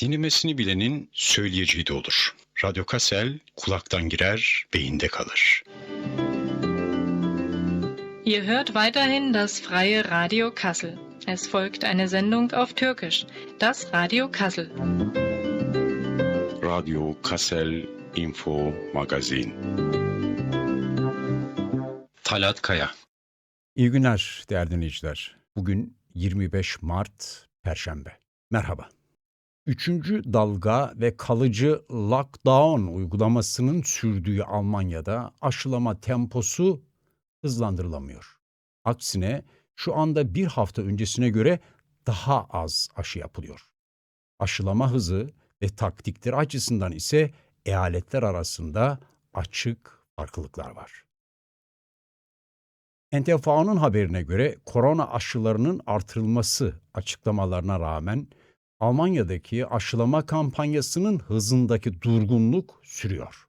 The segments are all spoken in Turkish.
Dinlemesini bilenin söyleyeceği de olur. Radyo Kassel kulaktan girer, beyinde kalır. Ihr hört weiterhin das freie Radio Kassel. Es folgt eine Sendung auf Türkisch, das Radio Kassel. Radyo Kassel Info Magazin. Talat Kaya. İyi günler değerli dinleyiciler. Bugün 25 Mart Perşembe. Merhaba. Üçüncü dalga ve kalıcı lockdown uygulamasının sürdüğü Almanya'da aşılama temposu hızlandırılamıyor. Aksine şu anda bir hafta öncesine göre daha az aşı yapılıyor. Aşılama hızı ve taktikleri açısından ise eyaletler arasında açık farklılıklar var. NTFA'nın haberine göre korona aşılarının artırılması açıklamalarına rağmen Almanya'daki aşılama kampanyasının hızındaki durgunluk sürüyor.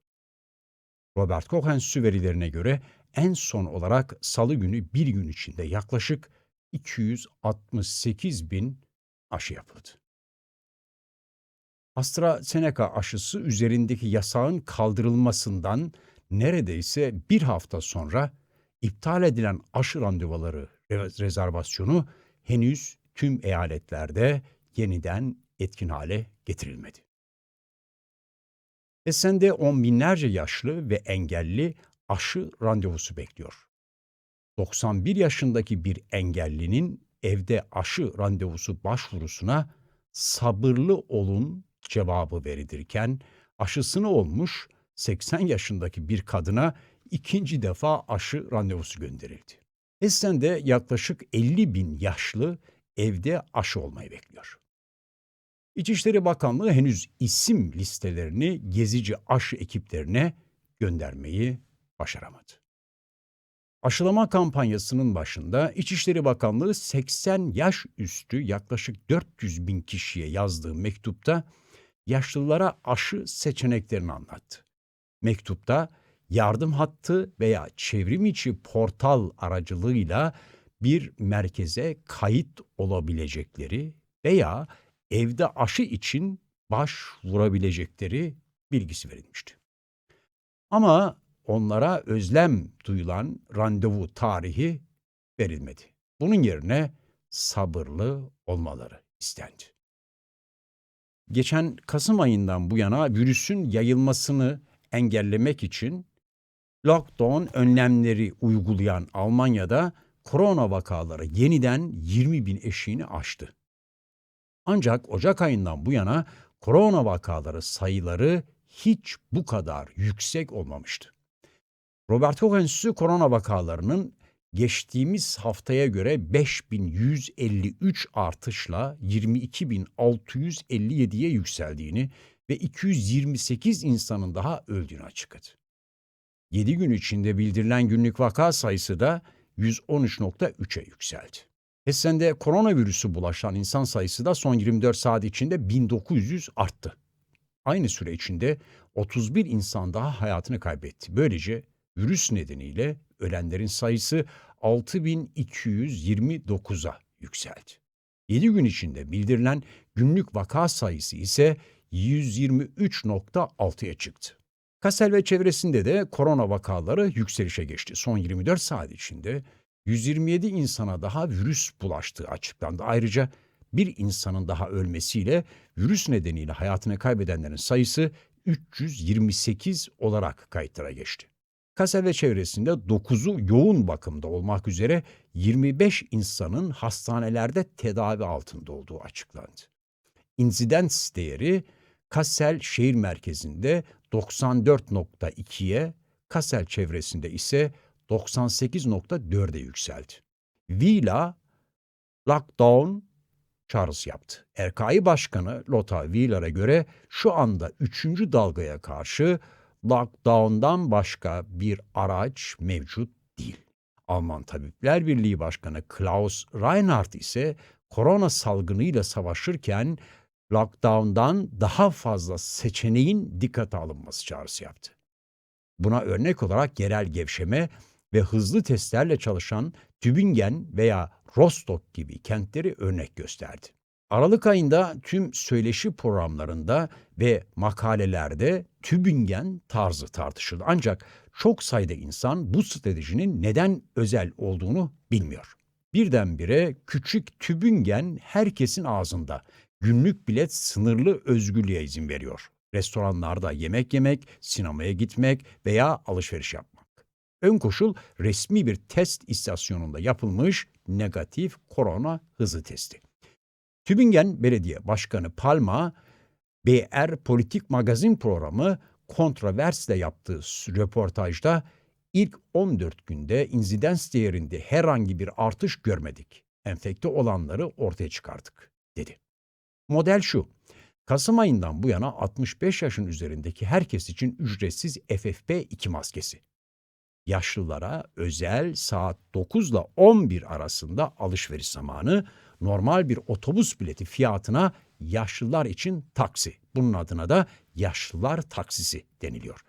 Robert Koch Enstitüsü verilerine göre en son olarak salı günü bir gün içinde yaklaşık 268 bin aşı yapıldı. AstraZeneca aşısı üzerindeki yasağın kaldırılmasından neredeyse bir hafta sonra iptal edilen aşı randevuları re- rezervasyonu henüz tüm eyaletlerde yeniden etkin hale getirilmedi. Esen'de on binlerce yaşlı ve engelli aşı randevusu bekliyor. 91 yaşındaki bir engellinin evde aşı randevusu başvurusuna sabırlı olun cevabı verilirken aşısını olmuş 80 yaşındaki bir kadına ikinci defa aşı randevusu gönderildi. Esen'de yaklaşık 50 bin yaşlı evde aşı olmayı bekliyor. İçişleri Bakanlığı henüz isim listelerini gezici aşı ekiplerine göndermeyi başaramadı. Aşılama kampanyasının başında İçişleri Bakanlığı 80 yaş üstü yaklaşık 400 bin kişiye yazdığı mektupta yaşlılara aşı seçeneklerini anlattı. Mektupta yardım hattı veya çevrim içi portal aracılığıyla bir merkeze kayıt olabilecekleri veya evde aşı için başvurabilecekleri bilgisi verilmişti. Ama onlara özlem duyulan randevu tarihi verilmedi. Bunun yerine sabırlı olmaları istendi. Geçen Kasım ayından bu yana virüsün yayılmasını engellemek için lockdown önlemleri uygulayan Almanya'da korona vakaları yeniden 20 bin eşiğini aştı. Ancak Ocak ayından bu yana korona vakaları sayıları hiç bu kadar yüksek olmamıştı. Robert Koch Enstitüsü korona vakalarının geçtiğimiz haftaya göre 5153 artışla 22.657'ye yükseldiğini ve 228 insanın daha öldüğünü açıkladı. 7 gün içinde bildirilen günlük vaka sayısı da 113.3'e yükseldi. Hessen'de koronavirüsü bulaşan insan sayısı da son 24 saat içinde 1900 arttı. Aynı süre içinde 31 insan daha hayatını kaybetti. Böylece virüs nedeniyle ölenlerin sayısı 6229'a yükseldi. 7 gün içinde bildirilen günlük vaka sayısı ise 123.6'ya çıktı. Kassel ve çevresinde de korona vakaları yükselişe geçti. Son 24 saat içinde 127 insana daha virüs bulaştığı açıklandı. Ayrıca bir insanın daha ölmesiyle virüs nedeniyle hayatını kaybedenlerin sayısı 328 olarak kayıtlara geçti. Kassel ve çevresinde 9'u yoğun bakımda olmak üzere 25 insanın hastanelerde tedavi altında olduğu açıklandı. İnsidens değeri Kassel şehir merkezinde 94.2'ye, Kassel çevresinde ise 98.4'e yükseldi. Vila lockdown çağrısı yaptı. RKI Başkanı Lothar Wieler'e göre şu anda üçüncü dalgaya karşı lockdown'dan başka bir araç mevcut değil. Alman Tabipler Birliği Başkanı Klaus Reinhardt ise korona salgınıyla savaşırken lockdown'dan daha fazla seçeneğin dikkate alınması çağrısı yaptı. Buna örnek olarak yerel gevşeme ve hızlı testlerle çalışan Tübingen veya Rostock gibi kentleri örnek gösterdi. Aralık ayında tüm söyleşi programlarında ve makalelerde Tübingen tarzı tartışıldı. Ancak çok sayıda insan bu stratejinin neden özel olduğunu bilmiyor. Birdenbire küçük Tübingen herkesin ağzında. Günlük bilet sınırlı özgürlüğe izin veriyor. Restoranlarda yemek yemek, sinemaya gitmek veya alışveriş yapmak. Ön koşul resmi bir test istasyonunda yapılmış negatif korona hızı testi. Tübingen Belediye Başkanı Palma, BR Politik Magazin programı Kontrovers'le yaptığı röportajda ilk 14 günde insidens değerinde herhangi bir artış görmedik. Enfekte olanları ortaya çıkardık, dedi. Model şu, Kasım ayından bu yana 65 yaşın üzerindeki herkes için ücretsiz FFP2 maskesi. Yaşlılara özel saat 9 ile 11 arasında alışveriş zamanı normal bir otobüs bileti fiyatına yaşlılar için taksi. Bunun adına da yaşlılar taksisi deniliyor.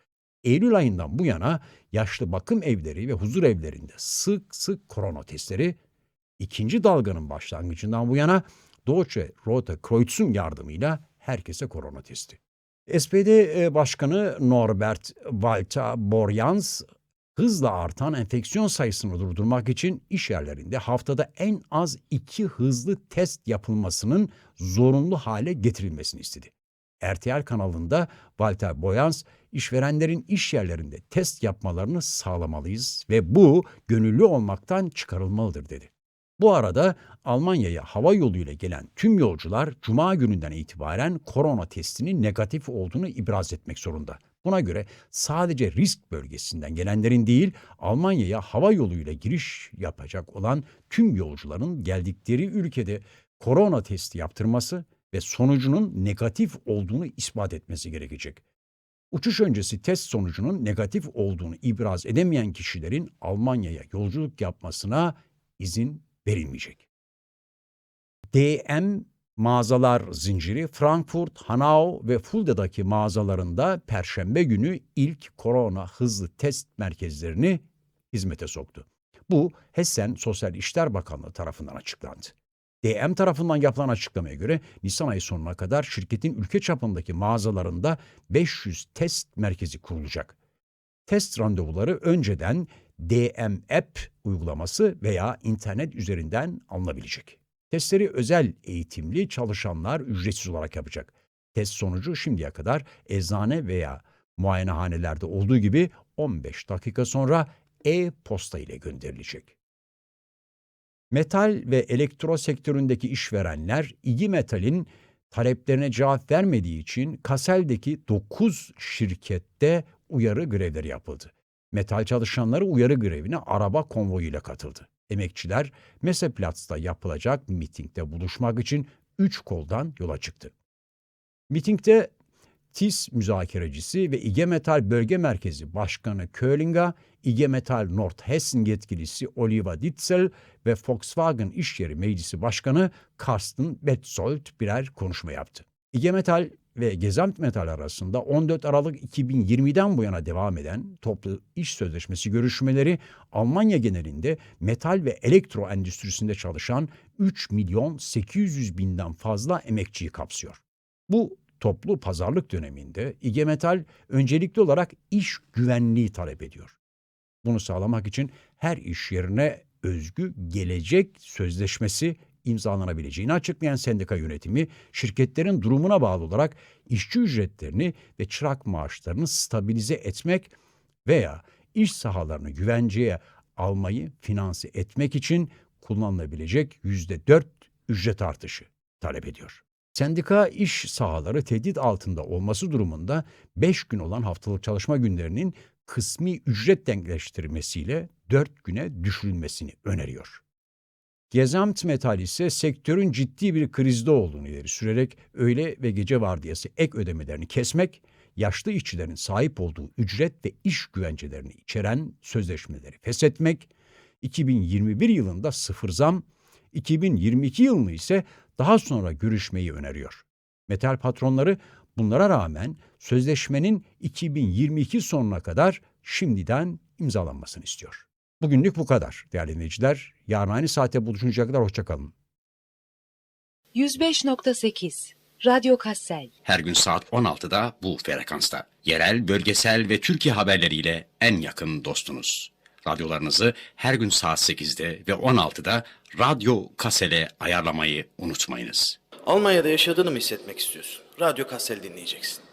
Eylül ayından bu yana yaşlı bakım evleri ve huzur evlerinde sık sık korona testleri, ikinci dalganın başlangıcından bu yana Deutsche Rote Kreuz'un yardımıyla herkese korona testi. SPD e, Başkanı Norbert Walter Borjans hızla artan enfeksiyon sayısını durdurmak için iş yerlerinde haftada en az iki hızlı test yapılmasının zorunlu hale getirilmesini istedi. RTL kanalında Walter Boyans, işverenlerin iş yerlerinde test yapmalarını sağlamalıyız ve bu gönüllü olmaktan çıkarılmalıdır dedi. Bu arada Almanya'ya hava yoluyla gelen tüm yolcular cuma gününden itibaren korona testinin negatif olduğunu ibraz etmek zorunda. Buna göre sadece risk bölgesinden gelenlerin değil, Almanya'ya hava yoluyla giriş yapacak olan tüm yolcuların geldikleri ülkede korona testi yaptırması ve sonucunun negatif olduğunu ispat etmesi gerekecek. Uçuş öncesi test sonucunun negatif olduğunu ibraz edemeyen kişilerin Almanya'ya yolculuk yapmasına izin verilmeyecek. DM mağazalar zinciri Frankfurt, Hanau ve Fulda'daki mağazalarında perşembe günü ilk korona hızlı test merkezlerini hizmete soktu. Bu Hessen Sosyal İşler Bakanlığı tarafından açıklandı. DM tarafından yapılan açıklamaya göre Nisan ayı sonuna kadar şirketin ülke çapındaki mağazalarında 500 test merkezi kurulacak. Test randevuları önceden DM App uygulaması veya internet üzerinden alınabilecek. Testleri özel eğitimli çalışanlar ücretsiz olarak yapacak. Test sonucu şimdiye kadar eczane veya muayenehanelerde olduğu gibi 15 dakika sonra e-posta ile gönderilecek. Metal ve elektro sektöründeki işverenler İgi Metal'in taleplerine cevap vermediği için Kasel'deki 9 şirkette uyarı grevleri yapıldı. Metal çalışanları uyarı grevine araba konvoyuyla katıldı. Emekçiler Messeplatz'ta yapılacak mitingde buluşmak için üç koldan yola çıktı. Mitingde TİS müzakerecisi ve İG Metal Bölge Merkezi Başkanı Köhlinga, İG Metal Nordhessen yetkilisi Oliver Ditzel ve Volkswagen İş Yeri Meclisi Başkanı Carsten Betzold birer konuşma yaptı. İG Metal ve Gezamt Metal arasında 14 Aralık 2020'den bu yana devam eden toplu iş sözleşmesi görüşmeleri Almanya genelinde metal ve elektro endüstrisinde çalışan 3 milyon 800 binden fazla emekçiyi kapsıyor. Bu toplu pazarlık döneminde İG Metal öncelikli olarak iş güvenliği talep ediyor. Bunu sağlamak için her iş yerine özgü gelecek sözleşmesi imzalanabileceğini açıklayan sendika yönetimi, şirketlerin durumuna bağlı olarak işçi ücretlerini ve çırak maaşlarını stabilize etmek veya iş sahalarını güvenceye almayı finanse etmek için kullanılabilecek yüzde dört ücret artışı talep ediyor. Sendika iş sahaları tehdit altında olması durumunda 5 gün olan haftalık çalışma günlerinin kısmi ücret denkleştirmesiyle 4 güne düşürülmesini öneriyor. Gezamt Metal ise sektörün ciddi bir krizde olduğunu ileri sürerek öğle ve gece vardiyası ek ödemelerini kesmek, yaşlı işçilerin sahip olduğu ücret ve iş güvencelerini içeren sözleşmeleri feshetmek, 2021 yılında sıfır zam, 2022 yılını ise daha sonra görüşmeyi öneriyor. Metal patronları bunlara rağmen sözleşmenin 2022 sonuna kadar şimdiden imzalanmasını istiyor. Bugünlük bu kadar değerli dinleyiciler. Yarın aynı saate buluşuncaya kadar hoşçakalın. 105.8 Radyo Kassel Her gün saat 16'da bu frekansta. Yerel, bölgesel ve Türkiye haberleriyle en yakın dostunuz. Radyolarınızı her gün saat 8'de ve 16'da Radyo Kasel'e ayarlamayı unutmayınız. Almanya'da yaşadığını mı hissetmek istiyorsun? Radyo Kassel dinleyeceksin.